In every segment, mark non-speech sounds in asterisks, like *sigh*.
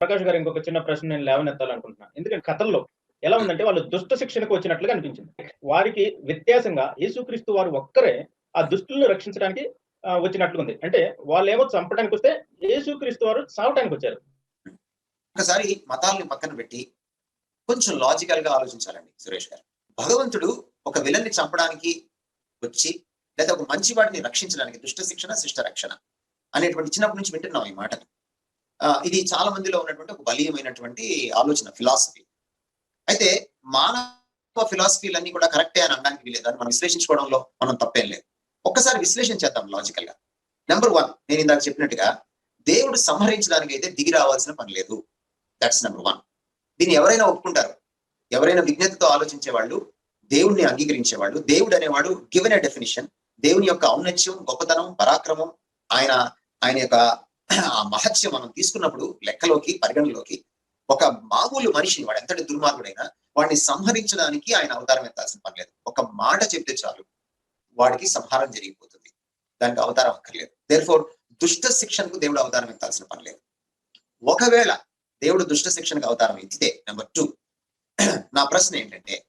ప్రకాష్ గారు ఇంకొక చిన్న ప్రశ్న నేను లేవనెత్తాలనుకుంటున్నాను. ఎందుకంటే కథల్లో ఎలా ఉందంటే వాళ్ళు దుష్ట శిక్షణకు వచ్చినట్లుగా అనిపించింది. వారికి వ్యత్యాసంగా యేసుక్రీస్తు వారు ఒక్కరే ఆ దుష్టులను రక్షించడానికి వచ్చినట్లుంది అంటే ఉంది అంటే చంపడానికి వస్తే యేసుక్రీస్తు వారు సావటానికి వచ్చారు ఒకసారి మతాల్ని పక్కన పెట్టి కొంచెం లాజికల్గా ఆలోచించాలండి సురేష్ గారు. భగవంతుడు ఒక విలన్ని చంపడానికి వచ్చి లేదా ఒక మంచి వాడిని రక్షించడానికి దుష్ట శిక్షణ శిష్ట రక్షణ అనేటువంటి చిన్నప్పటి నుంచి వింటున్నాం ఈ మాటలు. ఇది చాలా మందిలో ఉన్నటువంటి ఒక బలీయమైనటువంటి ఆలోచన ఫిలాసఫీ అయితే మానవ ఫిలాసఫీలన్నీ కూడా కరెక్టే అని అనడానికి వీలేదు అని మనం విశ్లేషించుకోవడంలో మనం తప్పేం లేదు. ఒక్కసారి విశ్లేషణ చేద్దాం లాజికల్గా. నెంబర్ వన్ నేను ఇందాక చెప్పినట్టుగా దేవుడు సంహరించడానికి అయితే దిగి రావాల్సిన పని లేదు. దట్స్ నెంబర్ వన్ దీన్ని ఎవరైనా ఒప్పుకుంటారు? ఎవరైనా విజ్ఞతతో ఆలోచించే వాళ్ళు దేవుడిని అంగీకరించే వాళ్ళు దేవుడు అనేవాడు గివెన్ ఎ డెఫినిషన్ దేవుని యొక్క ఔన్నత్యం గొప్పతనం పరాక్రమం ఆయన ఆయన యొక్క ఆ మహత్యం మనం తీసుకున్నప్పుడు లెక్కలోకి పరిగణలోకి ఒక మామూలు మనిషిని వాడు ఎంతటి దుర్మార్గుడైనా వాడిని సంహరించడానికి ఆయన అవతారం ఎత్తాల్సిన పని లేదు. ఒక మాట చెప్తే చాలు వాడికి సంహారం జరిగిపోతుంది. దానికి అవతారం అక్కర్లేదు. దేర్ దుష్ట శిక్షణకు దేవుడు అవతారం ఎత్తాల్సిన పని లేదు. ఒకవేళ దేవుడు దుష్ట శిక్షణకు అవతారం ఎత్తితే నెంబర్ టూ నా ప్రశ్న ఏంటంటే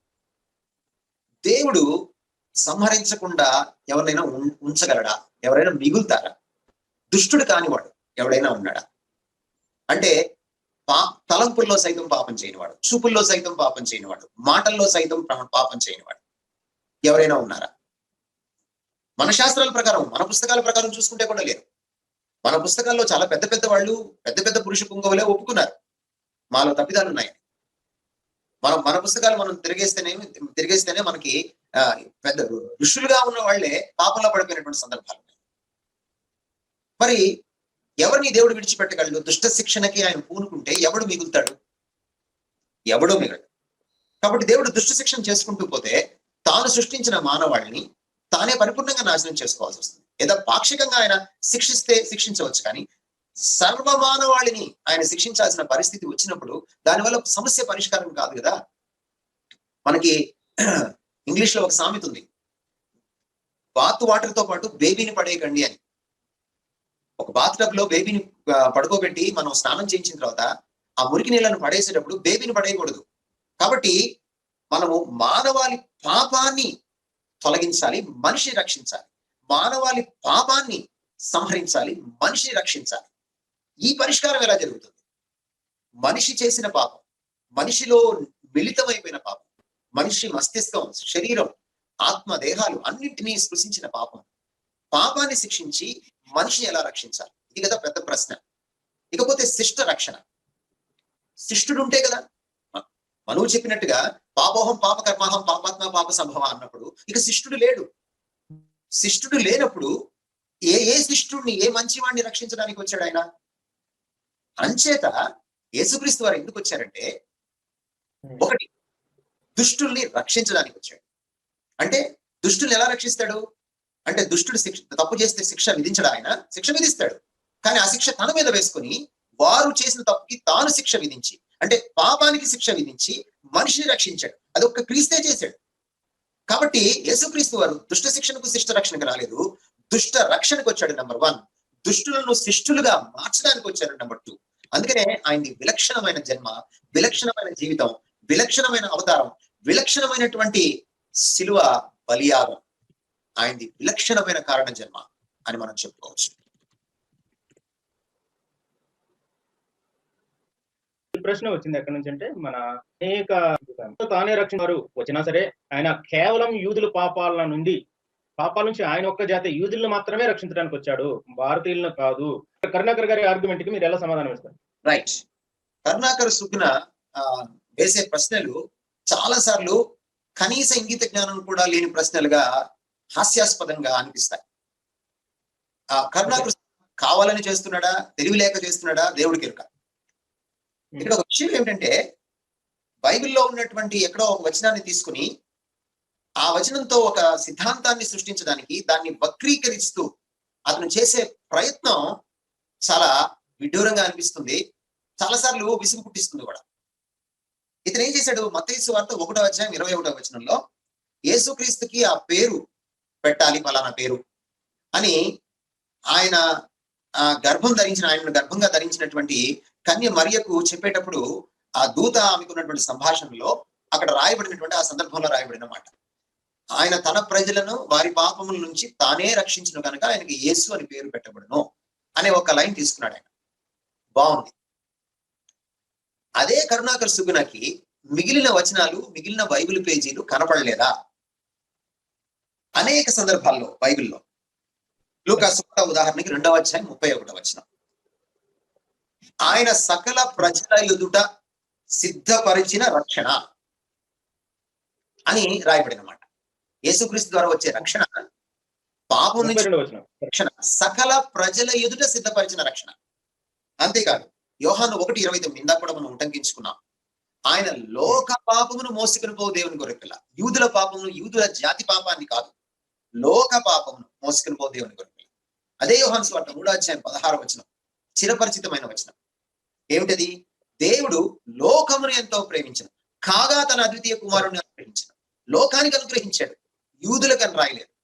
దేవుడు సంహరించకుండా ఎవరినైనా ఉం- ఉంచగలడా? ఎవరైనా మిగులుతారా? దుష్టుడు కానివాడు. ఎవడైనా ఉన్నాడా? అంటే పా తలంపుల్లో సైతం పాపం చేయనివాడు చూపుల్లో సైతం పాపం చేయనివాడు మాటల్లో సైతం పాపం చేయనివాడు. ఎవరైనా ఉన్నారా? మన శాస్త్రాల ప్రకారం మన పుస్తకాల ప్రకారం చూసుకుంటే కూడా లేరు. మన పుస్తకాల్లో చాలా పెద్ద పెద్ద వాళ్ళు పెద్ద పెద్ద పురుష పుంగవులే ఒప్పుకున్నారు. మాలో తప్పిదాలు ఉన్నాయి. మనం మన పుస్తకాలు మనం తిరిగేస్తేనే తిరిగేస్తేనే మనకి పెద్ద ఋషులుగా ఉన్న వాళ్ళే పాపంలో పడిపోయినటువంటి సందర్భాలు ఉన్నాయి. మరి ఎవరిని దేవుడు విడిచిపెట్టగలడు? దుష్ట శిక్షణకి ఆయన పూనుకుంటే ఎవడు మిగులుతాడు? ఎవడో మిగలడు. కాబట్టి దేవుడు దుష్ట శిక్షణ చేసుకుంటూ పోతే తాను సృష్టించిన మానవాళిని తానే పరిపూర్ణంగా నాశనం చేసుకోవాల్సి వస్తుంది. ఏదో పాక్షికంగా ఆయన శిక్షిస్తే శిక్షించవచ్చు కానీ సర్వ మానవాళిని ఆయన శిక్షించాల్సిన పరిస్థితి వచ్చినప్పుడు దానివల్ల సమస్య పరిష్కారం కాదు కదా? మనకి *clears throat* ఇంగ్లీష్లో ఒక సామెత ఉంది. బాత్ వాటర్తో పాటు బేబీని పడేయకండి అని. ఒక బాత్ టబ్లో బేబీని పడుకోబెట్టి మనం స్నానం చేయించిన తర్వాత ఆ మురికి నీళ్ళను పడేసేటప్పుడు బేబీని పడేయకూడదు. కాబట్టి మనము మానవాళి పాపాన్ని తొలగించాలి మనిషిని రక్షించాలి. మానవాళి పాపాన్ని సంహరించాలి మనిషిని రక్షించాలి. ఈ పరిష్కారం ఎలా జరుగుతుంది? మనిషి చేసిన పాపం మనిషిలో మిళితమైపోయిన పాపం మనిషి మస్తిష్కం శరీరం ఆత్మ దేహాలు అన్నింటినీ స్పృశించిన పాపం. పాపాన్ని శిక్షించి మనిషిని ఎలా రక్షించాలి? ఇది కదా పెద్ద ప్రశ్న. ఇకపోతే శిష్ట రక్షణ. శిష్టుడు ఉంటే కదా మనువు చెప్పినట్టుగా పాపోహం పాప కర్మాహం పాపాత్మ పాప సంభవ అన్నప్పుడు ఇక శిష్టుడు లేడు. శిష్టుడు లేనప్పుడు ఏ ఏ శిష్టుడిని ఏ మంచివాడిని రక్షించడానికి వచ్చాడు ఆయన? అంచేత యేసుక్రీస్తు వారు ఎందుకు వచ్చారంటే ఒకటి దుష్టుల్ని రక్షించడానికి వచ్చాడు. అంటే దుష్టుల్ని ఎలా రక్షిస్తాడు? అంటే దుష్టుడు శిక్ష తప్పు చేస్తే శిక్ష విధించడం ఆయన? శిక్ష విధిస్తాడు. కానీ ఆ శిక్ష తన మీద వేసుకొని వారు చేసిన తప్పుకి తాను శిక్ష విధించి అంటే పాపానికి శిక్ష విధించి మనిషిని రక్షించాడు. అది ఒక్క క్రీస్తే చేశాడు. కాబట్టి యేసుక్రీస్తు వారు దుష్ట శిక్షణకు శిష్ట రక్షణకు రాలేదు. దుష్ట రక్షణకు వచ్చాడు నెంబర్ వన్ దుష్టులను శిష్టులుగా మార్చడానికి వచ్చాడు నెంబర్ టూ అందుకనే ఆయనది విలక్షణమైన జన్మ విలక్షణమైన జీవితం విలక్షణమైన అవతారం విలక్షణమైనటువంటి శిలువ బలియాగం. ఆయనది విలక్షణమైన కారణ జన్మ అని మనం చెప్పుకోవచ్చు. ప్రశ్న వచ్చింది ఎక్కడి నుంచి అంటే మన అనేక తానే రక్షించారు. వచ్చినా సరే ఆయన కేవలం యూదుల పాపాల నుండి పాపాల నుంచి ఆయన ఒక్క జాతి యూదులను మాత్రమే రక్షించడానికి వచ్చాడు. భారతీయులను కాదు. కరుణాకర్ గారి ఆర్గ్యుమెంట్కి మీరు ఎలా సమాధానం ఇస్తారు? రైట్ కరుణాకర్ సుగ్న ఆ, వేసే ప్రశ్నలు చాలా సార్లు కనీస ఇంగిత జ్ఞానం కూడా లేని ప్రశ్నలుగా హాస్యాస్పదంగా అనిపిస్తాయి. ఆ కరుణాకర్ కావాలని చేస్తున్నాడా? తెలివి లేక చేస్తున్నాడా? దేవుడికి ఎరుక ఇక్కడ ఒక విషయం ఏమిటంటే బైబిల్లో ఉన్నటువంటి ఎక్కడో ఒక వచనాన్ని తీసుకుని ఆ వచనంతో ఒక సిద్ధాంతాన్ని సృష్టించడానికి దాన్ని వక్రీకరిస్తూ అతను చేసే ప్రయత్నం చాలా విడ్డూరంగా అనిపిస్తుంది. చాలాసార్లు విసుగు పుట్టిస్తుంది కూడా. ఇతను ఏం చేశాడు? మత్తయి వార్త ఒకటో అధ్యాయం ఇరవై ఒకటో వచనంలో యేసుక్రీస్తుకి ఆ పేరు పెట్టాలి పలానా పేరు అని ఆయన ఆ గర్భం ధరించిన ఆయనను గర్భంగా ధరించినటువంటి కన్య మరియకు చెప్పేటప్పుడు ఆ దూత ఆమెకు ఉన్నటువంటి సంభాషణలో అక్కడ రాయబడినటువంటి ఆ సందర్భంలో రాయబడిన మాట. ఆయన తన ప్రజలను వారి పాపముల నుంచి తానే రక్షించిన కనుక ఆయనకి యేసు అని పేరు పెట్టబడును అనే ఒక లైన్ తీసుకున్నాడు ఆయన. బాగుంది. అదే కరుణాకర్ సుగుణకి మిగిలిన వచనాలు మిగిలిన బైబిల్ పేజీలు కనపడలేదా? అనేక సందర్భాల్లో బైబిల్లో. లూకాసు ఉదాహరణకి రెండవ అధ్యాయం ముప్పై ఒకటో వచనం. ఆయన సకల ప్రజల ఎదుట సిద్ధపరిచిన రక్షణ అని రాయబడిన మాట యేసుక్రీస్తు ద్వారా వచ్చే రక్షణ పాపం నుంచి రక్షణ సకల ప్రజల ఎదుట సిద్ధపరిచిన రక్షణ. అంతేకాదు యోహాను ఒకటి ఇరవై తొమ్మిది ఇందాక కూడా మనం ఉటంకించుకున్నాం. ఆయన లోక పాపమును మోసుకుని పో దేవుని కొరకుల. యూదుల పాపమును యూదుల జాతి పాపాన్ని కాదు. లోక పాపమును మోసుకుని పో దేవుని కొరకు. అదే యోహాన్స్ స్వార్థ మూడో అధ్యాయం పదహారు వచనం. చిరపరిచితమైన వచనం. ఏమిటది? దేవుడు లోకమును ఎంతో ప్రేమించను. కాగా తన అద్వితీయ కుమారుని అనుగ్రహించను. లోకానికి అనుగ్రహించాడు. యూదులకు రాయలేదు.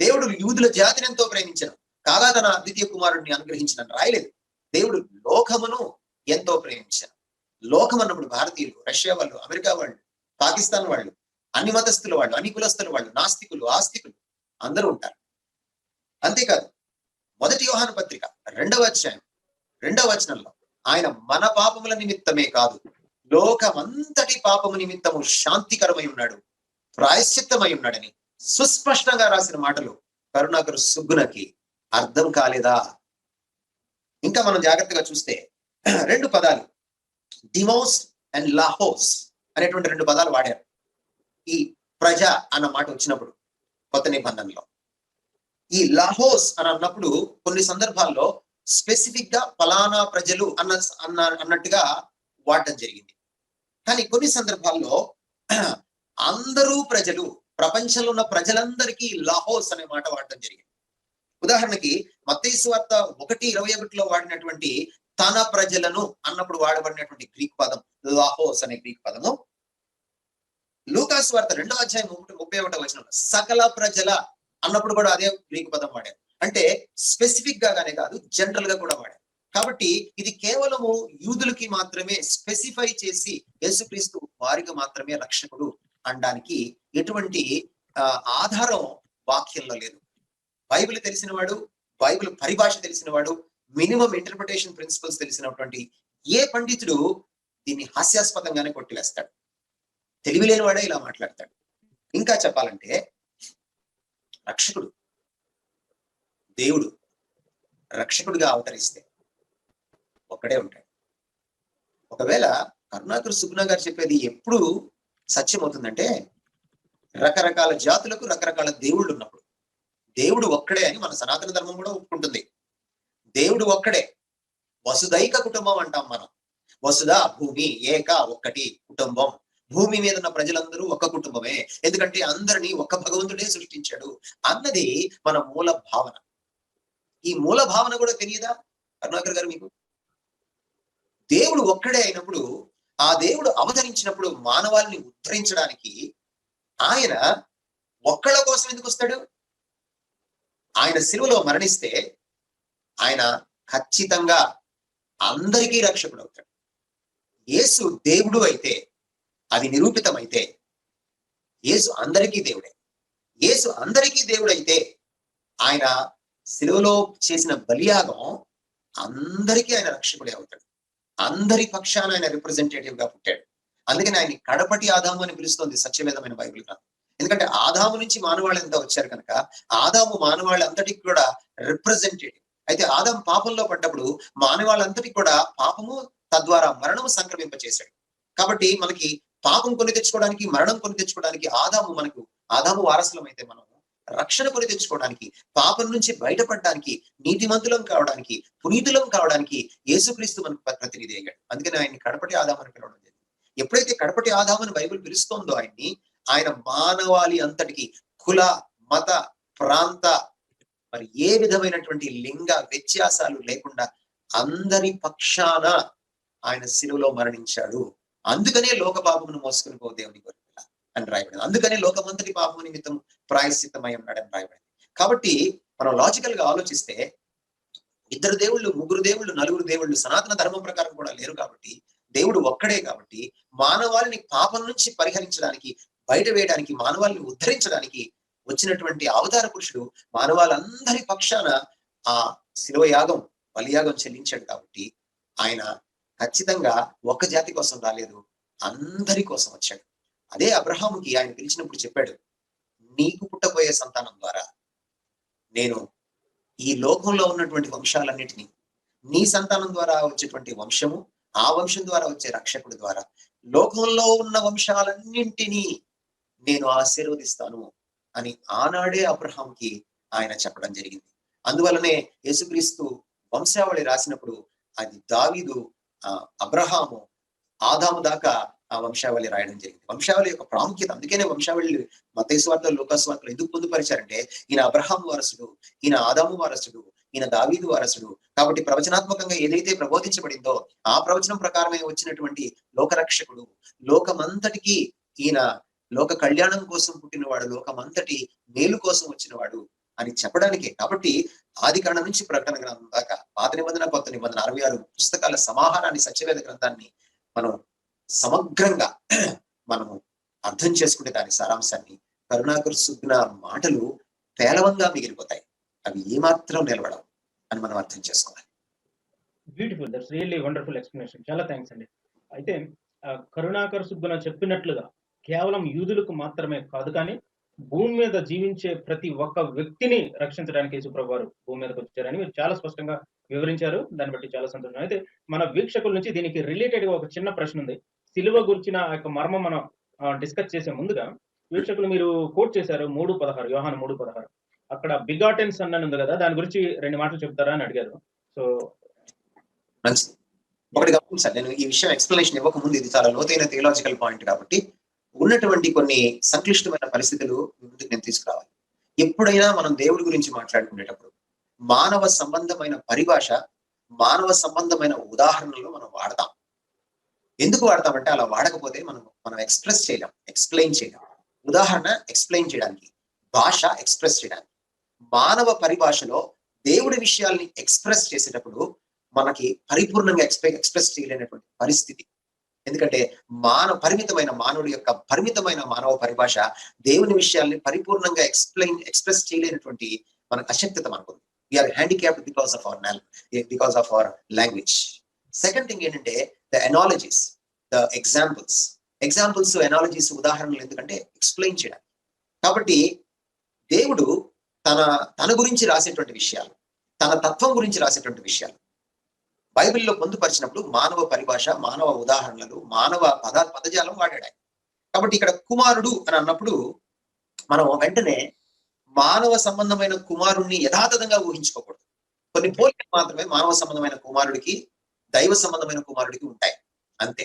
దేవుడు యూదుల జాతిని ఎంతో ప్రేమించను. కాగా తన అద్వితీయ కుమారుడిని అనుగ్రహించిన రాయలేదు. దేవుడు లోకమును ఎంతో ప్రేమించను. లోకం అన్నప్పుడు భారతీయులు రష్యా వాళ్ళు అమెరికా వాళ్ళు పాకిస్తాన్ వాళ్ళు అన్ని మతస్థుల వాళ్ళు అన్ని కులస్తుల వాళ్ళు నాస్తికులు ఆస్తికులు అందరూ ఉంటారు. అంతేకాదు మొదటి యోహాను పత్రిక రెండవ అధ్యాయం రెండవ వచనంలో ఆయన మన పాపముల నిమిత్తమే కాదు లోకమంతటి పాపము నిమిత్తము శాంతికరమై ఉన్నాడు ప్రాయశ్చిత్తమై ఉన్నాడని సుస్పష్టంగా రాసిన మాటలు కరుణాకరు సుగ్గునకి అర్థం కాలేదా? ఇంకా మనం జాగ్రత్తగా చూస్తే రెండు పదాలు డిమోస్ అండ్ లాహోస్ అనేటువంటి రెండు పదాలు వాడారు. ఈ ప్రజ అన్న మాట వచ్చినప్పుడు కొత్త నిబంధనలో. ఈ లాహోస్ అని అన్నప్పుడు కొన్ని సందర్భాల్లో స్పెసిఫిక్గా ఫలానా ప్రజలు అన్న అన్న అన్నట్టుగా వాడటం జరిగింది. కానీ కొన్ని సందర్భాల్లో *clears throat* అందరూ ప్రజలు ప్రపంచంలో ఉన్న ప్రజలందరికీ లాహోస్ అనే మాట వాడటం జరిగింది. ఉదాహరణకి మత్తయి వార్త ఒకటి ఇరవై ఒకటిలో వాడినటువంటి తన ప్రజలను అన్నప్పుడు వాడబడినటువంటి గ్రీక్ పదం లాహోస్ అనే గ్రీక్ పదము లూకాస్ వార్త రెండో అధ్యాయం ముప్పై ముప్పై ఒకటో వచ్చిన సకల ప్రజల అన్నప్పుడు కూడా అదే గ్రీక్ పదం వాడారు. అంటే స్పెసిఫిక్ గానే కాదు జనరల్గా కూడా వాడారు. కాబట్టి ఇది కేవలము యూదులకి మాత్రమే స్పెసిఫై చేసి యేసుక్రీస్తు వారికి మాత్రమే రక్షకుడు అనడానికి ఎటువంటి ఆధారం వాక్యంలో లేదు. బైబిల్ తెలిసిన వాడు బైబిల్ పరిభాష తెలిసిన వాడు మినిమం ఇంటర్ప్రిటేషన్ ప్రిన్సిపల్స్ తెలిసినటువంటి ఏ పండితుడు దీన్ని హాస్యాస్పదంగానే కొట్టివేస్తాడు. తెలివి లేనివాడే ఇలా మాట్లాడతాడు. ఇంకా చెప్పాలంటే రక్షకుడు దేవుడు రక్షకుడిగా అవతరిస్తే ఒక్కడే ఉంటాడు. ఒకవేళ కరుణాకర్ సుగుణ గారు చెప్పేది ఎప్పుడు సత్యం అవుతుందంటే రకరకాల జాతులకు రకరకాల దేవుళ్ళు ఉన్నప్పుడు. దేవుడు ఒక్కడే అని మన సనాతన ధర్మం కూడా ఒప్పుకుంటుంది. దేవుడు ఒక్కడే. వసుదైక కుటుంబం అంటాం మనం. వసుధ భూమి ఏక ఒక్కటి కుటుంబం. భూమి మీద ఉన్న ప్రజలందరూ ఒక్క కుటుంబమే. ఎందుకంటే అందరినీ ఒక్క భగవంతుడే సృష్టించాడు అన్నది మన మూల భావన. ఈ మూల భావన కూడా తెలియదా కరుణాకర్ గారు మీకు? దేవుడు ఒక్కడే అయినప్పుడు ఆ దేవుడు అవతరించినప్పుడు మానవాళిని ఉద్ధరించడానికి ఆయన ఒక్కళ్ళ కోసం ఎందుకు వస్తాడు? ఆయన సిలువలో మరణిస్తే ఆయన ఖచ్చితంగా అందరికీ రక్షకుడు అవుతాడు. యేసు దేవుడు అయితే అది నిరూపితమైతే యేసు అందరికీ దేవుడే. యేసు అందరికీ దేవుడైతే ఆయన సెలవులో చేసిన బలియాగం అందరికీ ఆయన రక్షకుడే అవుతాడు. అందరి పక్షాన ఆయన రిప్రజెంటేటివ్గా పుట్టాడు. అందుకని ఆయన కడపటి ఆదాము అని పిలుస్తోంది సత్యవేదమైన బైబిల్ గ్రంథం. ఎందుకంటే ఆదాము నుంచి మానవాళ్ళు ఎంత వచ్చారు కనుక ఆదాము మానవాళ్ళంతటికి కూడా రిప్రజెంటేటివ్ అయితే ఆదాం పాపంలో పడ్డప్పుడు మానవాళ్ళంతటికి కూడా పాపము తద్వారా మరణము సంక్రమింపచేశాడు. కాబట్టి మనకి పాపం కొని తెచ్చుకోవడానికి మరణం కొని తెచ్చుకోవడానికి ఆదాము మనకు ఆదాము వారసులం అయితే మనం రక్షణ కొని తెచ్చుకోవడానికి పాపం నుంచి బయటపడడానికి నీతిమంతులం కావడానికి పునీతులం కావడానికి యేసుక్రీస్తు మనకు ప్రతినిధి అయ్యాడు. అందుకని ఆయన్ని కడపటి ఆదామని పిలవడం జరిగింది. ఎప్పుడైతే కడపటి ఆదామని బైబిల్ పిలుస్తోందో ఆయన్ని ఆయన మానవాళి అంతటికి కుల మత ప్రాంత మరి ఏ విధమైనటువంటి లింగ వ్యత్యాసాలు లేకుండా అందరి పక్షాన ఆయన శిలువలో మరణించాడు. అందుకనే లోక పాపమును మోసుకుని పో దేవుని కొరకు అని రాయబడింది. అందుకనే లోకమంతటి పాపము నిమిత్తం ప్రాయశ్చిత్తమై అని రాయబడింది. కాబట్టి మనం లాజికల్గా ఆలోచిస్తే ఇద్దరు దేవుళ్ళు ముగ్గురు దేవుళ్ళు నలుగురు దేవుళ్ళు సనాతన ధర్మం ప్రకారం కూడా లేరు కాబట్టి దేవుడు ఒక్కడే కాబట్టి మానవాళిని పాపం నుంచి పరిహరించడానికి బయట వేయడానికి మానవాళిని ఉద్ధరించడానికి వచ్చినటువంటి అవతార పురుషుడు మానవాళ్ళందరి పక్షాన ఆ శిలువ యాగం బలియాగం చెల్లించాడు కాబట్టి ఆయన ఖచ్చితంగా ఒక్క జాతి కోసం రాలేదు అందరి కోసం వచ్చాడు. అదే అబ్రహాముకి ఆయన పిలిచినప్పుడు చెప్పాడు నీకు పుట్టబోయే సంతానం ద్వారా నేను ఈ లోకంలో ఉన్నటువంటి వంశాలన్నిటినీ నీ సంతానం ద్వారా వచ్చేటువంటి వంశము ఆ వంశం ద్వారా వచ్చే రక్షకుడి ద్వారా లోకంలో ఉన్న వంశాలన్నింటినీ నేను ఆశీర్వదిస్తాను అని ఆనాడే అబ్రహాంకి ఆయన చెప్పడం జరిగింది. అందువలనే యేసుక్రీస్తు వంశావళి రాసినప్పుడు అది దావీదు అబ్రహాము ఆదాము దాకా ఆ వంశావళి రాయడం జరిగింది. వంశావళి యొక్క ప్రాముఖ్యత అందుకనే వంశావళి మతేశ్వార్తలు లోకస్వార్తలు ఎందుకు పొందుపరిచారంటే ఈయన అబ్రహాం వారసుడు ఈయన ఆదాము వారసుడు ఈయన దావీదు వారసుడు. కాబట్టి ప్రవచనాత్మకంగా ఏదైతే ప్రబోధించబడిందో ఆ ప్రవచనం ప్రకారమే వచ్చినటువంటి లోకరక్షకుడు. లోకమంతటికి ఈయన లోక కళ్యాణం కోసం పుట్టినవాడు లోకమంతటి మేలు కోసం వచ్చినవాడు. అని చెప్పడానికే. కాబట్టి ఆది కాండం నుంచి ప్రకటన గ్రంథం దాకా పాత నిబంధన కొత్త నిబంధన అరవై ఆరు పుస్తకాల సమాహారాన్ని సత్యవేద గ్రంథాన్ని మనం సమగ్రంగా మనము అర్థం చేసుకుంటే దాని సారాంశాన్ని కరుణాకర్ సుగ్న మాటలు పేలవంగా మిగిలిపోతాయి. అవి ఏమాత్రం నిలబడవు అని మనం అర్థం చేసుకోవాలి. Beautiful that's really wonderful explanation చాలా థ్యాంక్స్ అండి. అయితే కరుణాకర్ సుబ్బన చెప్పినట్లుగా కేవలం యూదులకు మాత్రమే కాదు కానీ భూమి మీద జీవించే ప్రతి ఒక్క వ్యక్తిని రక్షించడానికి యేసుప్రభు వారు భూమి మీదకి వచ్చారని మీరు చాలా స్పష్టంగా వివరించారు. దాన్ని బట్టి చాలా సంతోషం. అయితే మన వీక్షకుల నుంచి దీనికి రిలేటెడ్గా ఒక చిన్న ప్రశ్న ఉంది. సిలువ గురించిన ఆ యొక్క మర్మం మనం డిస్కస్ చేసే ముందుగా వీక్షకులు మీరు కోట్ చేశారు మూడు పదహారు యోహాను మూడు పదహారు. అక్కడ బిగాటెన్ సన్ అని ఉంది కదా దాని గురించి రెండు మాటలు చెప్తారా అని అడిగారు. సో ఒకటి నేను ఈ విషయం ఎక్స్ప్లెనేషన్ ఇవ్వక ముందు ఇది చాలా లోతైన థియలాజికల్ పాయింట్ కాబట్టి ఉన్నటువంటి కొన్ని సంక్లిష్టమైన పరిస్థితులు ముందుకు నేను తీసుకురావాలి. ఎప్పుడైనా మనం దేవుడి గురించి మాట్లాడుకునేటప్పుడు మానవ సంబంధమైన పరిభాష మానవ సంబంధమైన ఉదాహరణలు మనం వాడతాం. ఎందుకు వాడతామంటే అలా వాడకపోతే మనం మనం ఎక్స్ప్రెస్ చేయలేం ఎక్స్ప్లెయిన్ చేయలేం. ఉదాహరణ ఎక్స్ప్లెయిన్ చేయడానికి భాష ఎక్స్ప్రెస్ చేయడానికి. మానవ పరిభాషలో దేవుడి విషయాల్ని ఎక్స్ప్రెస్ చేసేటప్పుడు మనకి పరిపూర్ణంగా ఎక్స్ప్రెస్ చేయలేనటువంటి పరిస్థితి. ఎందుకంటే మానవ పరిమితమైన మానవుడి యొక్క పరిమితమైన మానవ పరిభాష దేవుని విషయాల్ని పరిపూర్ణంగా ఎక్స్ప్లెయిన్ ఎక్స్ప్రెస్ చేయలేనటువంటి మనకు అశక్తత మనకుంది. We're handicapped because of our because of our language second thing ఏంటంటే the analogies the examples examples analogies ఉదాహరణలు ఎందుకంటే ఎక్స్ప్లెయిన్ చేయడానికి కాబట్టి దేవుడు తన తన గురించి రాసేటువంటి విషయాలు తన తత్వం గురించి రాసేటువంటి విషయాలు బైబిల్లో పొందుపరిచినప్పుడు మానవ పరిభాష మానవ ఉదాహరణలు మానవ పద పదజాలం వాడాడు ఆయన. కాబట్టి ఇక్కడ కుమారుడు అని అన్నప్పుడు మనం వెంటనే మానవ సంబంధమైన కుమారుణ్ణి యథాతథంగా ఊహించుకోకూడదు. కొన్ని పోలికలు మాత్రమే మానవ సంబంధమైన కుమారుడికి దైవ సంబంధమైన కుమారుడికి ఉంటాయి. అంతే.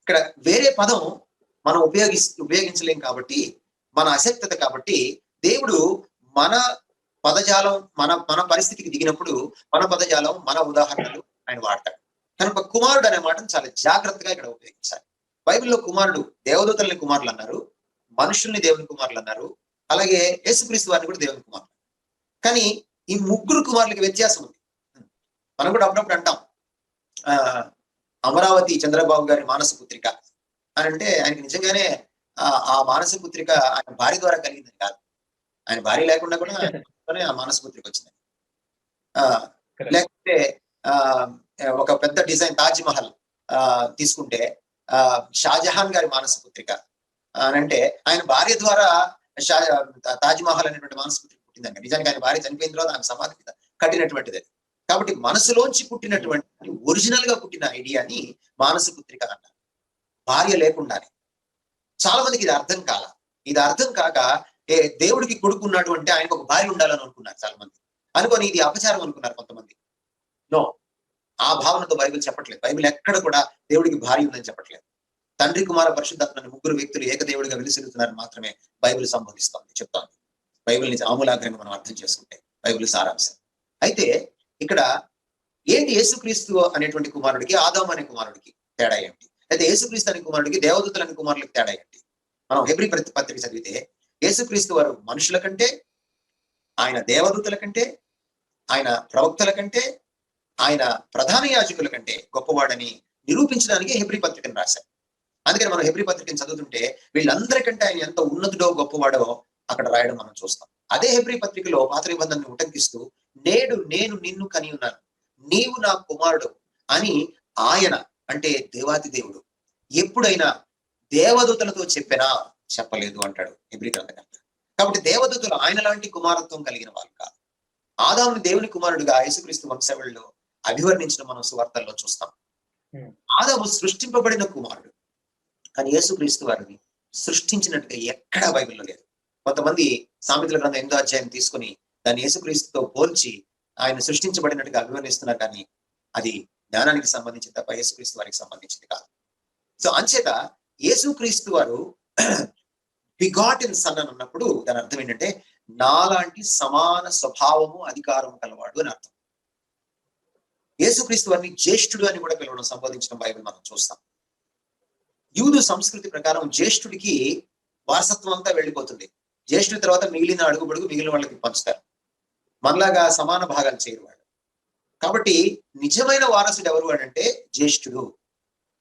ఇక్కడ వేరే పదం మనం ఉపయోగి ఉపయోగించలేం కాబట్టి మన అశక్తత కాబట్టి దేవుడు మన పదజాలం మన మన పరిస్థితికి దిగినప్పుడు మన పదజాలం మన ఉదాహరణలు ఆయన వాడతాడు. కనుక కుమారుడు అనే మాటను చాలా జాగ్రత్తగా ఇక్కడ ఉపయోగించాలి. బైబిల్లో కుమారుడు దేవదూతల్ని కుమారులు అన్నారు మనుషుల్ని దేవుని కుమారులు అన్నారు అలాగే యేసుక్రీస్తు వారిని కూడా దేవుని కుమారులు కానీ ఈ ముగ్గురు కుమారులకి వ్యత్యాసం ఉంది. మనం కూడా అప్పుడప్పుడు అంటాం ఆ అమరావతి చంద్రబాబు గారి మానస పుత్రిక అని అంటే ఆయనకి నిజంగానే ఆ మానస పుత్రిక ఆయన భార్య ద్వారా కలిగిందని కాదు. ఆయన భార్య లేకుండా కూడా ఆయనతోనే ఆ మానస పుత్రిక వచ్చింది. లేకపోతే ఆ ఒక పెద్ద డిజైన్ తాజ్ మహల్ ఆ తీసుకుంటే ఆ షాజహాన్ గారి మానస పుత్రిక అని అంటే ఆయన భార్య ద్వారా షా తాజ్ మహల్ అనేటువంటి మానస పుత్రిక పుట్టిందండి నిజానికి ఆయన భార్య చనిపోయిన తర్వాత ఆయన సమాధి మీద కట్టినటువంటిది. కాబట్టి మనసులోంచి పుట్టినటువంటి ఒరిజినల్గా పుట్టిన ఐడియాని మానస పుత్రిక అంటారు. భార్య లేకుండానే. చాలా మందికి ఇది అర్థం కాల. ఇది అర్థం కాక దేవుడికి కొడుకున్నాడు అంటే ఆయనకు ఒక భార్య ఉండాలని అనుకున్నారు చాలా మంది అనుకొని ఇది అపచారం అనుకున్నారు కొంతమంది. నో. ఆ భావనతో బైబిల్ చెప్పట్లేదు. బైబిల్ ఎక్కడ కూడా దేవుడికి భార్య ఉందని చెప్పట్లేదు. తండ్రి కుమార పరిశుద్ధాత్మని ముగ్గురు వ్యక్తులు ఏకదేవుడిగా వెలిసిరుతున్నారని మాత్రమే బైబిల్ సంబోధిస్తోంది చెప్తోంది. బైబిల్ ఆమూలాగ్రంగా మనం అర్థం చేసుకుంటే బైబిల్ సారాంశం. అయితే ఇక్కడ ఏంటి యేసుక్రీస్తు అనేటువంటి కుమారుడికి ఆదాము అనే కుమారుడికి తేడా ఏంటి? అయితే యేసుక్రీస్తు అనే కుమారుడికి దేవదూతలు అనే కుమారుడికి తేడా ఏంటి? మనం హెబ్రి ప్రతి పత్రిక చదివితే యేసుక్రీస్తు వారు మనుషుల కంటే ఆయన దేవదూతల కంటే ఆయన ప్రవక్తల కంటే ఆయన ప్రధాన యాజకుల కంటే గొప్పవాడని నిరూపించడానికి హెబ్రి పత్రికను రాశారు. అందుకని మనం హెబ్రి పత్రికను చదువుతుంటే వీళ్ళందరికంటే ఆయన ఎంత ఉన్నతుడో గొప్పవాడో అక్కడ రాయడం మనం చూస్తాం. అదే హెబ్రి పత్రికలో పాత నిబంధనను ఉటంకిస్తూ నేడు నేను నిన్ను కని ఉన్నాను. నీవు నా కుమారుడు అని ఆయన అంటే దేవాతి దేవుడు ఎప్పుడైనా దేవదూతలతో చెప్పినా చెప్పలేదు అంటాడు హెబ్రి గ్రంథకర్త. కాబట్టి దేవదూతలు ఆయన లాంటి కుమారత్వం కలిగిన వాళ్ళు కాదు. ఆదాముని దేవుని కుమారుడుగా యేసుక్రీస్తు వంశావళిలో అభివర్ణించిన మనం సువార్తల్లో చూస్తాం. Hmm. ఆదాము సృష్టింపబడిన కుమారుడు. కానీ యేసుక్రీస్తు వారిని సృష్టించినట్టుగా ఎక్కడా బైబిల్లో లేదు. కొంతమంది సామెతల గ్రంథం ఎనిమిదో అధ్యాయం తీసుకుని దాన్ని యేసుక్రీస్తుతో పోల్చి ఆయన సృష్టించబడినట్టుగా అభివర్ణిస్తున్నారు కానీ అది జ్ఞానానికి సంబంధించి తప్ప యేసుక్రీస్తు వారికి సంబంధించింది కాదు. సో అంచేత యేసుక్రీస్తు వారు బిగాటిన్ సన్ అని అన్నప్పుడు దాని అర్థం ఏంటంటే నాలాంటి సమాన స్వభావము అధికారము కలవాడు అని అర్థం. యేసుక్రీస్తు వారిని జ్యేష్ఠుడు అని కూడా పిలవడం సంబోధించిన బైబిల్ మనం చూస్తాం. యూదు సంస్కృతి ప్రకారం జ్యేష్ఠుడికి వారసత్వం అంతా వెళ్ళిపోతుంది. జ్యేష్ఠుడి తర్వాత మిగిలిన అడుగు పొడుగు మిగిలిన వాళ్ళకి పంచుతారు. మనలాగా సమాన భాగాలు చేయరు వాళ్ళు కాబట్టి నిజమైన వారసుడు ఎవరు అంటే జ్యేష్ఠుడు.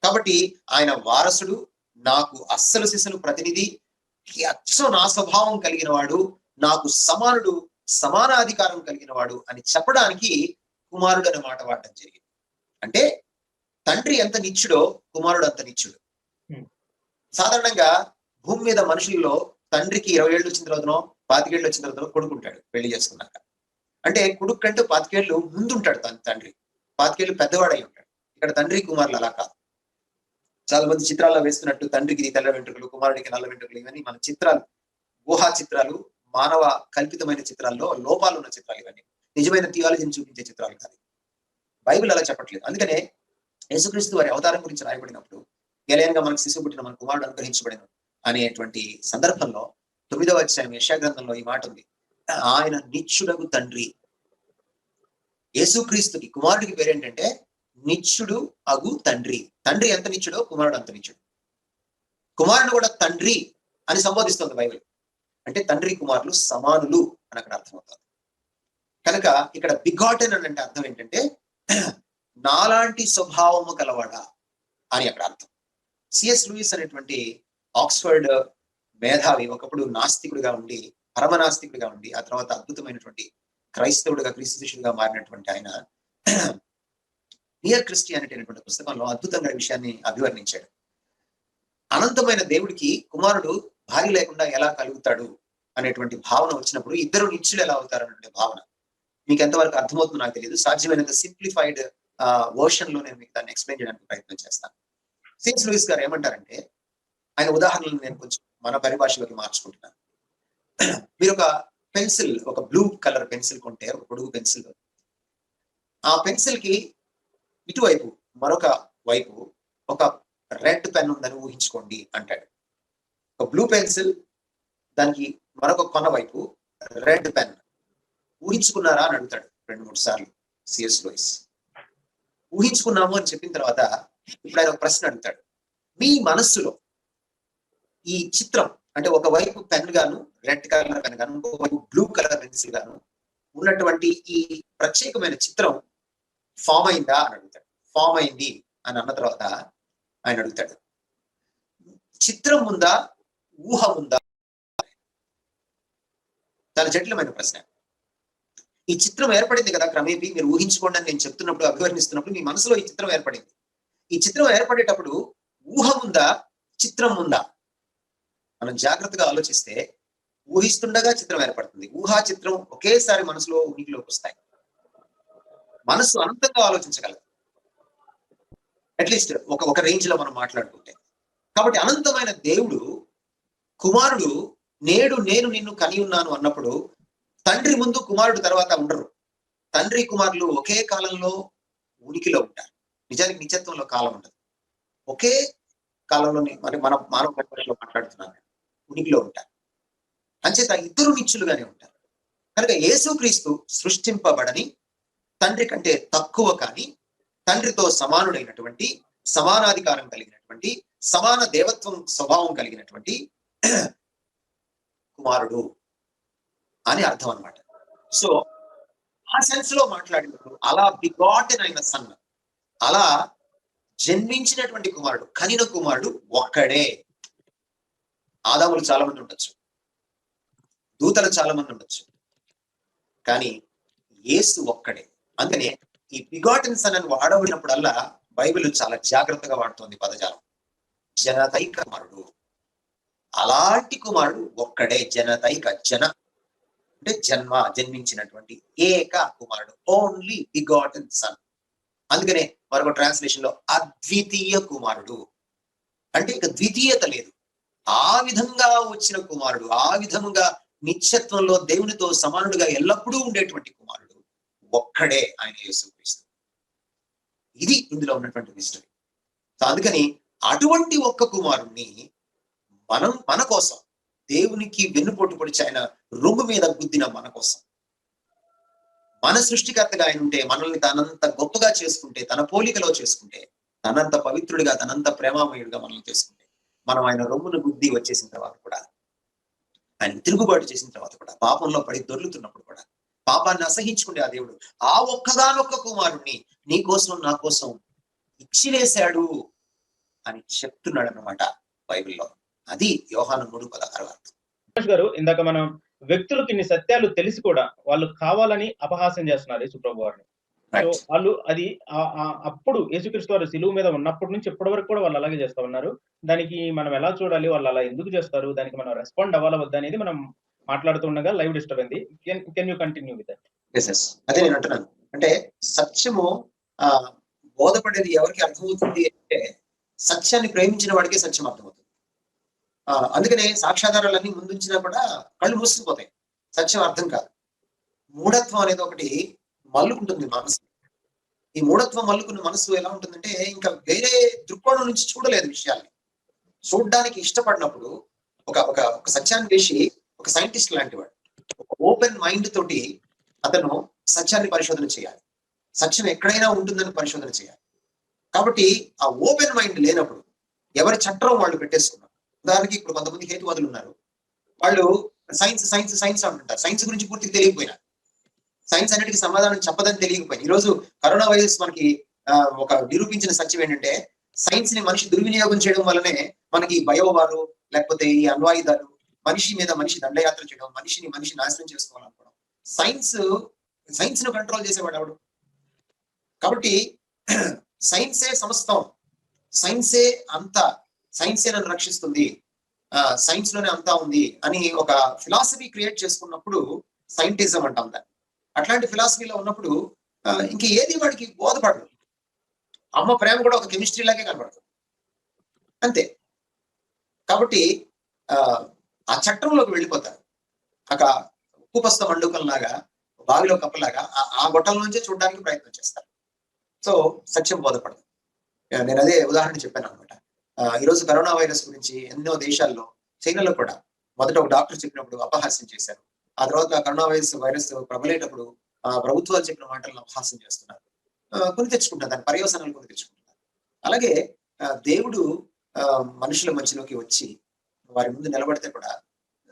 కాబట్టి ఆయన వారసుడు నాకు అస్సలు సిసలు ప్రతినిధి అచ్చం నా స్వభావం కలిగిన వాడు నాకు సమానుడు సమానాధికారం కలిగిన వాడు అని చెప్పడానికి కుమారుడు అనే మాట వాడటం జరిగింది. అంటే తండ్రి ఎంత నిత్యుడో కుమారుడు అంత నిత్యుడు Hmm. సాధారణంగా భూమి మీద మనుషుల్లో తండ్రికి ఇరవై ఏళ్ళు వచ్చిన తర్వాతనో పాతికేళ్ళు వచ్చిన తర్వాత కొడుకుంటాడు పెళ్ళి చేసుకున్నాక. అంటే కొడుకు కంటే పాతికేళ్ళు ముందుంటాడు తన తండ్రి. పాతికేళ్ళు పెద్దవాడై ఉంటాడు. ఇక్కడ తండ్రి కుమారులు అలా కాదు. చాలా మంది చిత్రాల్లో వేస్తున్నట్టు తండ్రికి తెల్ల వెంట్రుకలు కుమారుడికి నల్ల వెంట్రుకలు ఇవన్నీ మన చిత్రాలు ఊహా చిత్రాలు మానవ కల్పితమైన చిత్రాల్లో లోపాలు ఉన్న చిత్రాలు ఇవన్నీ. నిజమైన థియాలజీని చూపించే చిత్రాలు కాదు. బైబిల్ అలా చెప్పట్లేదు. అందుకనే యేసుక్రీస్తు వారి అవతారం గురించి రాయబడినప్పుడు గెలయంగా మనకు శిశువు పుట్టిన మన కుమారుడు అనుగ్రహించబడిన అనేటువంటి సందర్భంలో తొమ్మిదవ అధ్యాయం యశా గ్రంథంలో ఈ మాట ఉంది. ఆయన నిచ్చుడకు తండ్రి. యేసుక్రీస్తుకి కుమారుడికి పేరేంటంటే నిత్యుడు అగు తండ్రి. తండ్రి ఎంత నిత్యుడో కుమారుడు అంత నిత్యుడు కుమారుడు కూడా తండ్రి అని సంబోధిస్తుంది బైబిల్. అంటే తండ్రి కుమారులు సమానులు అని అక్కడ అర్థమవుతుంది. కనుక ఇక్కడ బిగాటెన్ అని అంటే అర్థం ఏంటంటే *clears throat* నాలాంటి స్వభావము కలవాడా అని అక్కడ అర్థం. సిఎస్ లూయిస్ అనేటువంటి ఆక్స్ఫర్డ్ మేధావి ఒకప్పుడు నాస్తికుడిగా ఉండి పరమనాస్తికుడిగా ఉండి ఆ తర్వాత అద్భుతమైనటువంటి క్రైస్తవుడిగా క్రీస్తు శిష్యుడిగా మారినటువంటి ఆయన నియర్ క్రిస్టియానిటీ అనేటువంటి పుస్తకంలో అద్భుతంగా ఈ విషయాన్ని అభివర్ణించాడు. అనంతమైన దేవుడికి కుమారుడు భార్య లేకుండా ఎలా కలుగుతాడు అనేటువంటి భావన వచ్చినప్పుడు ఇద్దరు నిత్యులు ఎలా అవుతారు అనేటువంటి భావన. మీకు ఎంతవరకు అర్థమవుతుందో నాకు తెలియదు. సాధ్యమైనంత సింప్లిఫైడ్ వర్షన్లో నేను మీకు దాన్ని ఎక్స్ప్లెయిన్ చేయడానికి ప్రయత్నం చేస్తాను. సిఎస్ లూయిస్ గారు ఏమంటారంటే ఆయన ఉదాహరణలు నేను కొంచెం మన పరిభాషలోకి మార్చుకుంటున్నాను. మీరు ఒక పెన్సిల్ ఒక బ్లూ కలర్ పెన్సిల్ కొంటే ఒక పొడుగు పెన్సిల్ ఆ పెన్సిల్కి ఇటువైపు మరొక వైపు ఒక రెడ్ పెన్ ఉందని ఊహించుకోండి అంటాడు. ఒక బ్లూ పెన్సిల్ దానికి మరొక కొన వైపు రెడ్ పెన్. ఊహించుకున్నారా అని అడుగుతాడు రెండు మూడు సార్లు సిఎస్ లోయిస్ ఊహించుకున్నాము అని చెప్పిన తర్వాత ఇప్పుడు ఆయన ఒక ప్రశ్న అడుగుతాడు. మీ మనస్సులో ఈ చిత్రం అంటే ఒకవైపు పెన్ గాను రెడ్ కలర్ పెన్ గాను ఇంకోవైపు బ్లూ కలర్ పెన్సిల్ గాను ఉన్నటువంటి ఈ ప్రత్యేకమైన చిత్రం ఫామ్ అయిందా? అని అడుగుతాడు. ఫామ్ అయింది అని అన్న తర్వాత ఆయన అడుగుతాడు. చిత్రం ఉందా? ఊహ ఉందా? చాలా జటిలమైన ప్రశ్న. ఈ చిత్రం ఏర్పడింది కదా క్రమేపీ? మీరు ఊహించుకోండి అని నేను చెప్తున్నప్పుడు అభివర్ణిస్తున్నప్పుడు మీ మనసులో ఈ చిత్రం ఏర్పడింది. ఈ చిత్రం ఏర్పడేటప్పుడు ఊహ ఉందా? చిత్రం ఉందా? మనం జాగ్రత్తగా ఆలోచిస్తే ఊహిస్తుండగా చిత్రం ఏర్పడుతుంది. ఊహా చిత్రం ఒకేసారి మనసులో ఉనికిలోకి వస్తాయి. మనసు అనంతంగా ఆలోచించగలదు. అట్లీస్ట్ ఒక ఒక రేంజ్లో మనం మాట్లాడుకుంటే. కాబట్టి అనంతమైన దేవుడు కుమారుడు నేడు నేను నిన్ను కని ఉన్నాను అన్నప్పుడు తండ్రి ముందు కుమారుడు తర్వాత ఉండరు. తండ్రి కుమారులు ఒకే కాలంలో ఉనికిలో ఉంటారు. నిజానికి నిత్యత్వంలో కాలం ఉండదు. ఒకే కాలంలో మరి మన మానవ పరిపాలనలో మాట్లాడుతున్నాను ఉనికిలో ఉంటారు. అంచేత ఇద్దరు నిత్యులుగానే ఉంటారు. కనుక యేసుక్రీస్తు సృష్టింపబడని తండ్రి కంటే తక్కువ కానీ తండ్రితో సమానుడైనటువంటి సమానాధికారం కలిగినటువంటి సమాన దేవత్వం స్వభావం కలిగినటువంటి కుమారుడు అని అర్థం అన్నమాట. సో ఆ సెన్స్లో మాట్లాడినప్పుడు అలా బిగాటెన్ అయిన సన్ అలా జన్మించినటువంటి కుమారుడు కనిన కుమారుడు ఒక్కడే. ఆదాములు చాలా మంది ఉండొచ్చు. దూతలు చాలా మంది ఉండొచ్చు. కానీ యేసు ఒక్కడే. అందుకని ఈ బిగాటెన్ సన్ అని వాడబడినప్పుడల్లా బైబిల్ చాలా జాగ్రత్తగా వాడుతోంది పదజాలం. జనతైక కుమారుడు. అలాంటి కుమారుడు ఒక్కడే జనతైక జన. అంటే జన్మ జన్మించినటువంటి ఏక కుమారుడు. ఓన్లీ బిగాటన్ సన్ అందుకనే మరొక ట్రాన్స్లేషన్లో అద్వితీయ కుమారుడు. అంటే ఇక ద్వితీయత లేదు. ఆ విధంగా వచ్చిన కుమారుడు ఆ విధముగా నిత్యత్వంలో దేవునితో సమానుడిగా ఎల్లప్పుడూ ఉండేటువంటి కుమారుడు. ఒక్కడే ఆయన యేసుక్రీస్తు. ఇది ఇందులో ఉన్నటువంటి మిస్టరీ సో అందుకని అటువంటి ఒక్క కుమారుణ్ణి మనం మన కోసం దేవునికి వెన్నుపోటు పొడిచి ఆయన రొమ్ము మీద గుద్దిన మన కోసం మన సృష్టికర్తగా ఆయన ఉంటే మనల్ని తనంత గొప్పగా చేసుకుంటే తన పోలికలో చేసుకుంటే తనంత పవిత్రుడిగా తనంత ప్రేమామయుడిగా మనల్ని చేసుకుంటే మనం ఆయన రొమ్మును గుద్ది వచ్చేసిన తర్వాత కూడా ఆయన తిరుగుబాటు చేసిన తర్వాత కూడా పాపంలో పడి దొర్లుతున్నప్పుడు కూడా పాపాన్ని అసహించుకుంటే ఆ దేవుడు. ఆ ఒక్కగానొక్క కుమారుణ్ణి నీ కోసం నా కోసం ఇచ్చివేశాడు అని చెప్తున్నాడు అన్నమాట బైబిల్లో. అది యోహాను మూడు పదహారు అర్థం. గారు ఇందాక మనం వ్యక్తులకు ఇన్ని సత్యాలు తెలిసి కూడా వాళ్ళు కావాలని అపహాస్యం చేస్తున్నారు యేసుప్రభు వారిని. సో. వాళ్ళు అది అప్పుడు యేసుక్రీస్తు వారు సిలువు మీద ఉన్నప్పటి నుంచి ఇప్పటి వరకు కూడా వాళ్ళు అలాగే చేస్తా ఉన్నారు. దానికి మనం ఎలా చూడాలి? వాళ్ళు అలా ఎందుకు చేస్తారు? దానికి మనం రెస్పాండ్ అవ్వాలా? వద్దా అనేది మనం మాట్లాడుతుండగా లైవ్ డిస్టర్బ్ అయింది. కెన్ యూ కంటిన్యూ విత్ అదే నేను అంటున్నాను. అంటే సత్యము ఆ బోధపడేది ఎవరికి అర్థమవుతుంది అంటే సత్యాన్ని ప్రేమించిన వాడికే సత్యం అర్థమవుతుంది. ఆ అందుకనే సాక్ష్యాధారాలన్నీ ముందుంచినా కూడా కళ్ళు మూసుకుపోతాయి. సత్యం అర్థం కాదు. మూఢత్వం అనేది ఒకటి మల్లుకుంటుంది మనసు ఈ మూఢత్వం మల్లుకున్న మనసు ఎలా ఉంటుందంటే ఇంకా వేరే దృక్కోణం నుంచి చూడలేదు విషయాల్ని. చూడడానికి ఇష్టపడినప్పుడు ఒక ఒక ఒక సత్యాన్ని వేసి ఒక సైంటిస్ట్ లాంటి వాడు ఒక ఓపెన్ మైండ్ తోటి అతను సత్యాన్ని పరిశోధన చేయాలి. సత్యం ఎక్కడైనా ఉంటుందని పరిశోధన చేయాలి. కాబట్టి ఆ ఓపెన్ మైండ్ లేనప్పుడు ఎవరి చట్టం వాళ్ళు పెట్టేసుకున్నారు? ఉదాహరణకి ఇప్పుడు కొంతమంది హేతువాదులు ఉన్నారు. వాళ్ళు సైన్స్ సైన్స్ సైన్స్ అంటుంటారు. సైన్స్ గురించి పూర్తిగా తెలియకపోయినా. సైన్స్ అన్నిటికీ సమాధానం చెప్పదని తెలియకపోయినా. ఈ రోజు కరోనా వైరస్ మనకి ఒక నిరూపించిన సత్యం ఏంటంటే సైన్స్ని మనిషి దుర్వినియోగం చేయడం వల్లనే మనకి బయోవారు లేకపోతే ఈ అణ్వాయుధాలు మనిషి మీద మనిషి దండయాత్ర చేయడం మనిషిని మనిషి నాశనం చేసుకోవాలనుకోవడం సైన్స్ సైన్స్ను కంట్రోల్ చేసేవాడు ఎవడు? కాబట్టి *clears throat* సైన్సే సమస్తం. సైన్సే అంతా. సైన్సే నన్ను రక్షిస్తుంది. సైన్స్లోనే అంతా ఉంది అని ఒక ఫిలాసఫీ క్రియేట్ చేసుకున్నప్పుడు సైంటిజం అంటాం దాన్ని. అట్లాంటి ఫిలాసఫీలో ఉన్నప్పుడు ఇంక ఏది వాడికి బోధపడదు. అమ్మ ప్రేమ కూడా ఒక కెమిస్ట్రీ లాగే కనపడుతుంది అంతే. కాబట్టి ఆ చట్టంలోకి వెళ్ళిపోతారు. ఒక ఉప్పు పస్త లాగా బావిలో కప్పలాగా ఆ- ఆ గొట్టల నుంచే చూడడానికి ప్రయత్నం చేస్తారు. సో సత్యం బోధపడదు. నేను అదే ఉదాహరణ చెప్పాను అనమాట ఈరోజు కరోనా వైరస్ గురించి ఎన్నో దేశాల్లో చైనాలో కూడా మొదట ఒక డాక్టర్ చెప్పినప్పుడు అపహాస్యం చేశారు. ఆ తర్వాత కరోనా వైరస్ వైరస్ ప్రబలేటప్పుడు ఆ ప్రభుత్వాలు చెప్పిన మాటలను అపహాస్యం చేస్తున్నారు. కొని తెచ్చుకుంటారు దాని పర్యవసనాలు కొని తెచ్చుకుంటున్నారు అలాగే దేవుడు ఆ, మనుషుల మధ్యలోకి వచ్చి వారి ముందు నిలబడితే కూడా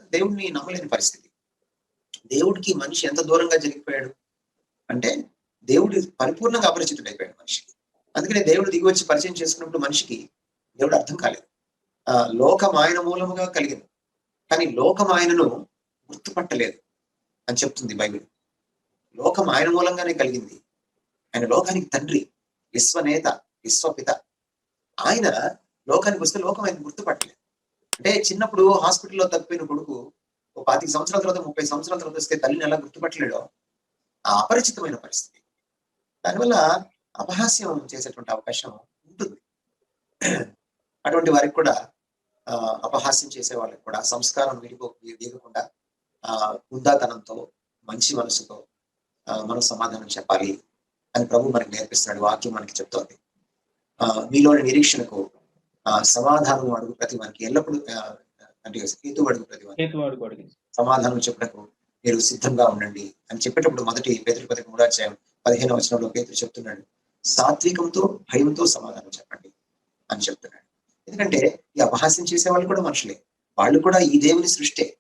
దేవుడిని నమ్మలేని పరిస్థితి. దేవుడికి మనిషి ఎంత దూరంగా జరిగిపోయాడు అంటే దేవుడు పరిపూర్ణంగా అపరిచితుడైపోయాడు మనిషికి. అందుకనే దేవుడు దిగి వచ్చి పరిచయం చేసుకున్నప్పుడు మనిషికి దేవుడు అర్థం కాలేదు. ఆ లోకం ఆయన మూలముగా కలిగింది. కానీ లోకం ఆయనను గుర్తుపట్టలేదు అని చెప్తుంది బైబిల్. లోకం ఆయన మూలంగానే కలిగింది. ఆయన లోకానికి తండ్రి విశ్వనేత విశ్వపిత. ఆయన లోకానికి వస్తే లోకం ఆయన గుర్తుపట్టలేదు. అంటే చిన్నప్పుడు హాస్పిటల్లో తప్పిపోయిన కొడుకు ఒక పాతిక సంవత్సరాల తర్వాత ముప్పై సంవత్సరాల తర్వాత వస్తే తల్లిని ఎలా గుర్తుపట్టలేడో ఆ అపరిచితమైన పరిస్థితి. దానివల్ల అపహాస్యం చేసేటువంటి అవకాశం ఉంటుంది. అటువంటి వారికి కూడా ఆ, అపహాస్యం చేసే వాళ్ళకి కూడా సంస్కారం విడిపో దిగకుండా ఆ ఉందాతనంతో మంచి మనసుతో ఆ, మనం సమాధానం చెప్పాలి అని ప్రభు మనకి నేర్పిస్తున్నాడు వాక్యం మనకి చెప్తోంది. ఆ మీలోని నిరీక్షణకు ఆ సమాధానం అడుగు ప్రతి వారికి. ఎల్లప్పుడూ అంటే హేతు అడుగు ప్రతి వారికి. సమాధానం చెప్పటకు మీరు సిద్ధంగా ఉండండి అని చెప్పేటప్పుడు మొదటి పేదరి పదకి మూడాధ్యాయం పదిహేను వచనంలో పేదరు చెప్తున్నాడు. సాత్వికంతో భయంతో సమాధానం చెప్పండి అని చెప్తున్నాడు. ఎందుకంటే ఈ అపహాస్యం చేసే వాళ్ళు కూడా మనుషులే. వాళ్ళు కూడా ఈ దేవుని సృష్టే.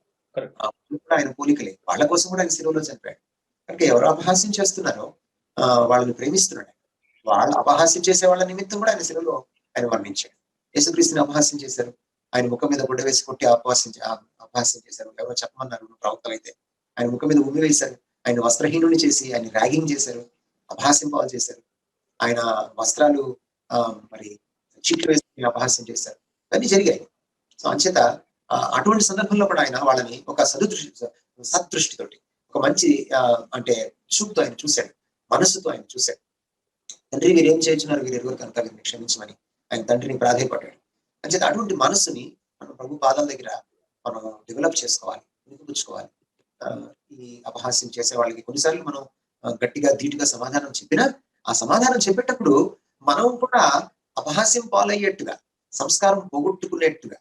కూడా ఆయన పోలికలే. వాళ్ళ కోసం కూడా ఆయన శిలువలో చనిపోయాడు. కనుక ఎవరు అపహాస్యం చేస్తున్నారో ఆ, వాళ్ళని ప్రేమిస్తున్నాడు. వాళ్ళ అపహాస్యం చేసే వాళ్ళ నిమిత్తం కూడా ఆయన శిలలో ఆయన వర్ణించాడు యేసుక్రీస్తుని అపహాస్యం చేశారు. ఆయన ముఖం మీద గుడ్డ వేసి కొట్టి అపహాస్యం అపహాస్యం చేశారు. ఎవరో చెప్పమన్నారు? ప్రవక్తలు అయితే. ఆయన ముఖం మీద ఉమ్మి వేశారు. ఆయన వస్త్రహీనుని చేసి ఆయన ర్యాగింగ్ చేశారు. అపహాస్యం పాలు చేశారు. ఆయన వస్త్రాలు ఆ, మరి చీట్లు వేసి అపహాస్యం చేశారు. అన్ని జరిగాయి. సో అంచేత అటువంటి సందర్భంలో కూడా ఆయన వాళ్ళని ఒక సదుదృష్టి సదృష్టితోటి ఒక మంచి ఆ, అంటే చూపుతో ఆయన చూశాడు. మనస్సుతో ఆయన చూశాడు. తండ్రి వీరేం ఏం చేయించున్నారు? వీరు కనుక వీరిని క్షమించమని. ఆయన తండ్రిని ప్రాధాయపడ్డాడు అంచేత అటువంటి మనస్సుని మనం ప్రభు పాదాల దగ్గర మనం డెవలప్ చేసుకోవాలి పుచ్చుకోవాలి ఈ అపహాస్యం చేసే వాళ్ళకి కొన్నిసార్లు మనం గట్టిగా ధీటుగా సమాధానం చెప్పినా ఆ సమాధానం చెప్పేటప్పుడు మనం కూడా అపహాస్యం పాలయ్యేట్టుగా సంస్కారం పోగొట్టుకునేట్టుగా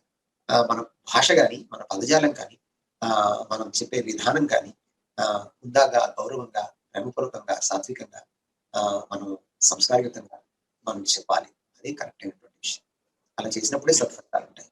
ఆ, మన భాష కానీ మన పదజాలం కానీ ఆ, మనం చెప్పే విధానం కానీ ఆ, హుందాగా గౌరవంగా ప్రేమపూర్వకంగా సాత్వికంగా ఆ, మనం సంస్కారయుతంగా మనం చెప్పాలి. అదే కరెక్ట్ అయినటువంటి విషయం. అలా చేసినప్పుడే సత్ఫలితాలు ఉంటాయి.